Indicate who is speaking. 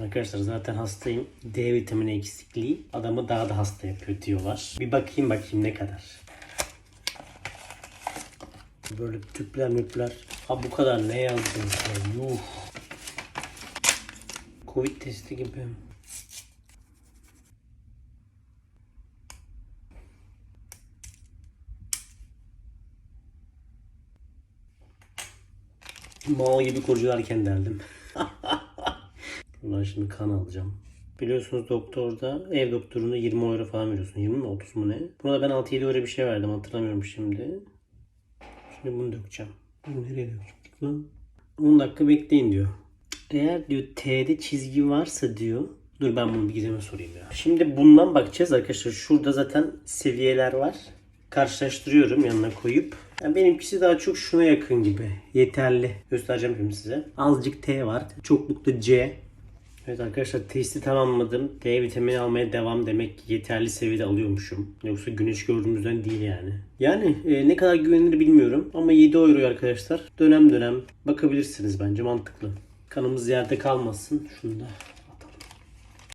Speaker 1: Arkadaşlar zaten hastayım. D vitamini eksikliği adamı daha da hasta yapıyor diyorlar. Bir bakayım bakayım ne kadar. Böyle tüpler müpler. Ha bu kadar ne yazdınız ya? Yuh. Covid testi gibi. Mal gibi kurcalarken derdim. Buradan şimdi kan alacağım. Biliyorsunuz doktorda ev doktorunda 20 euro falan veriyorsun. 20 mi 30 mu ne? Buna da ben 6-7 euro bir şey verdim hatırlamıyorum şimdi. Şimdi bunu dökeceğim. Bunu nereye dökecektik lan? 10 dakika bekleyin diyor. Eğer diyor T'de çizgi varsa diyor. Dur ben bunu bir gizeme sorayım ya. Şimdi bundan bakacağız arkadaşlar. Şurada zaten seviyeler var. Karşılaştırıyorum yanına koyup. Yani benimkisi daha çok şuna yakın gibi. Yeterli. Göstereceğim şimdi size. Azıcık T var. Çoklukta C. Evet arkadaşlar testi tamamladım. D vitamini almaya devam demek ki yeterli seviyede alıyormuşum. Yoksa güneş gördüğümüzden değil yani. Yani e, ne kadar güvenilir bilmiyorum ama 7 euro arkadaşlar. Dönem dönem bakabilirsiniz bence mantıklı. Kanımız yerde kalmasın. Şunu da